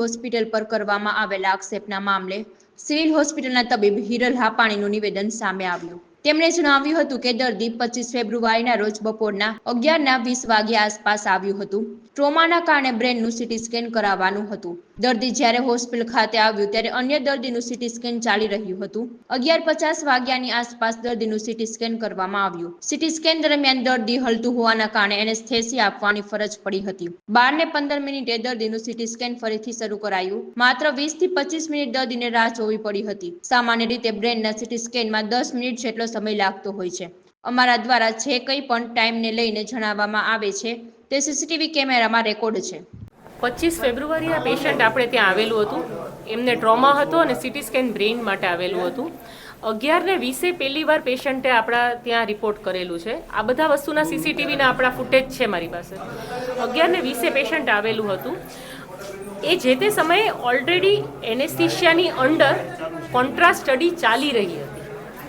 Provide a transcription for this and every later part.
Hospital પર કરવામાં આવેલા આક્ષેપના મામલે સિવિલ હોસ્પિટલના તબીબ હિરલ હાપાણીનું નિવેદન સામે આવ્યું. તેમણે જણાવ્યું હતું કે દર્દી પચીસ ફેબ્રુઆરીના રોજ બપોરના અગિયારના વીસ વાગ્યા આસપાસ આવ્યું હતું. ટ્રોમાના કારણે બ્રેનનું સીટી સ્કેન કરાવવાનું હતું. દર્દી જ્યારે હોસ્પિટલ ખાતે આવ્યું ત્યારે અન્ય દર્દીનું સીટી સ્કેન ચાલી રહ્યું હતું. અગિયાર પચાસ વાગ્યાની આસપાસ દર્દીનું સીટી સ્કેન કરવામાં આવ્યું. સીટી સ્કેન દરમિયાન દર્દી હલતું હોવાના કારણે એનેસ્થેસી આપવાની ફરજ પડી હતી. બાર ને પંદર મિનિટે દર્દીનું સીટી સ્કેન ફરીથી શરૂ કરાયું. માત્ર વીસથી પચીસ મિનિટ દર્દીને રાહ જોવી પડી હતી. સામાન્ય રીતે બ્રેનના સીટી સ્કેનમાં દસ મિનિટ જેટલો સમય લાગતો હોય છે. અમારા દ્વારા જે કંઈ પણ ટાઈમને લઈને જણાવવામાં આવે છે, તે સીસીટીવી કેમેરામાં રેકોર્ડ છે. પચીસ ફેબ્રુઆરી આ પેશન્ટ આપણે ત્યાં આવેલું હતું. એમને ટ્રોમા હતો અને સિટી સ્કેન બ્રેઇન માટે આવેલું હતું. અગિયાર ને વીસે પહેલી વાર પેશન્ટે આપણા ત્યાં રિપોર્ટ કરેલું છે. આ બધા વસ્તુના સીસીટીવીના આપણા ફૂટેજ છે મારી પાસે. અગિયાર ને વીસે પેશન્ટ આવેલું હતું. એ જે તે સમયે ઓલરેડી એનેસ્થિશિયાની અંડર કોન્ટ્રાસ્ટ સ્ટડી ચાલી રહી હતી.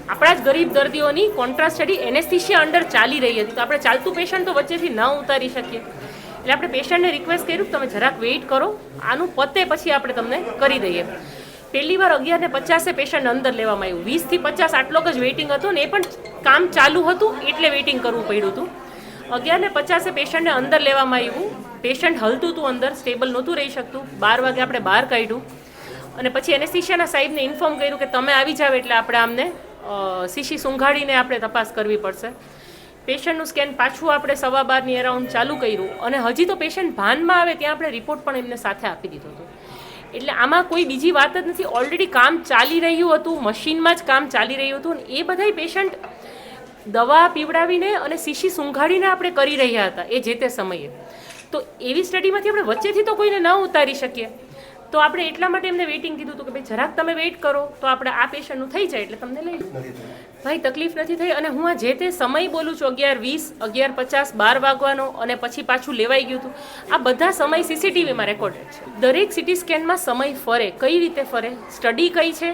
આપણા જ ગરીબ દર્દીઓની કોન્ટ્રાસ્ટ સ્ટડી એનેસ્થિશિયા અંડર ચાલી રહી હતી. તો આપણે ચાલતું પેશન્ટ તો વચ્ચેથી ન ઉતારી શકીએ. એટલે આપણે પેશન્ટને રિક્વેસ્ટ કર્યું તમે જરાક વેઇટ કરો. આનું પતે પછી આપણે તમને કરી દઈએ. પહેલી વાર અગિયાર ને પચાસે પેશન્ટ અંદર લેવામાં આવ્યું. વીસથી પચાસ આટલો જ વેઇટિંગ હતું ને એ પણ કામ ચાલુ હતું એટલે વેઇટિંગ કરવું પડ્યું હતું. અગિયાર ને પચાસે પેશન્ટને અંદર લેવામાં આવ્યું. પેશન્ટ હલતું હતું અંદર સ્ટેબલ નહોતું રહી શકતું. બાર વાગે આપણે બહાર કાઢ્યું. અને પછી એનેસ્થિશિયાના સાહેબને ઇન્ફોર્મ કર્યું કે તમે આવી જાવ એટલે આપણે આમને શીશી સૂંઘાડીને આપણે તપાસ કરવી પડશે. પેશન્ટનું સ્કેન પાછું આપણે સવા બારની અરાઉન્ડ ચાલુ કર્યું અને હજી તો પેશન્ટ ભાનમાં આવે ત્યાં આપણે રિપોર્ટ પણ એમને સાથે આપી દીધો હતો. એટલે આમાં કોઈ બીજી વાત જ નથી. ઓલરેડી કામ ચાલી રહ્યું હતું, મશીનમાં જ કામ ચાલી રહ્યું હતું અને એ બધાય પેશન્ટ દવા પીવડાવીને અને શીશી સૂંઘાડીને આપણે કરી રહ્યા હતા એ જે તે સમયે. તો એવી સ્ટડીમાંથી આપણે વચ્ચેથી તો કોઈને ન ઉતારી શકીએ. તો આપણે એટલા માટે એમને વેઇટિંગ કીધું હતું કે ભાઈ જરાક તમે વેઇટ કરો તો આપણે આ પેશન્ટનું થઈ જાય એટલે તમને લઈ ભાઈ તકલીફ નથી થઈ અને હું આ જે તે સમય બોલું છું અગિયાર વીસ અગિયાર પચાસ બાર વાગવાનો અને પછી પાછું લેવાઈ ગયું હતું આ બધા સમય સીસીટીવીમાં રેકોર્ડેડ છે. દરેક સિટી સ્કેનમાં સમય ફરે. કઈ રીતે ફરે? સ્ટડી કઈ છે?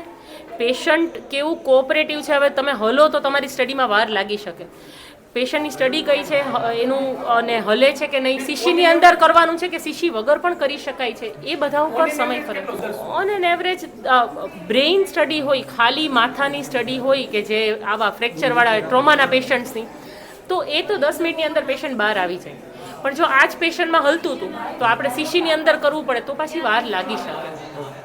પેશન્ટ કેવું કોઓપરેટિવ છે? હવે તમે હલો તો તમારી સ્ટડીમાં વાર લાગી શકે. પેશન્ટની સ્ટડી કઈ છે એનું અને હલે છે કે નહીં શીશીની અંદર કરવાનું છે કે શીશી વગર પણ કરી શકાય છે એ બધા ઉપર સમય ફરે on an average brain study હોય ખાલી માથાની સ્ટડી હોય કે જે આવા ફ્રેક્ચરવાળા ટ્રોમાના પેશન્ટ્સની તો એ તો દસ મિનિટની અંદર પેશન્ટ બહાર આવી જાય. પણ જો આ જ પેશન્ટમાં હલતું હતું તો આપણે શીશીની અંદર કરવું પડે તો પાછી વાર લાગી શકે.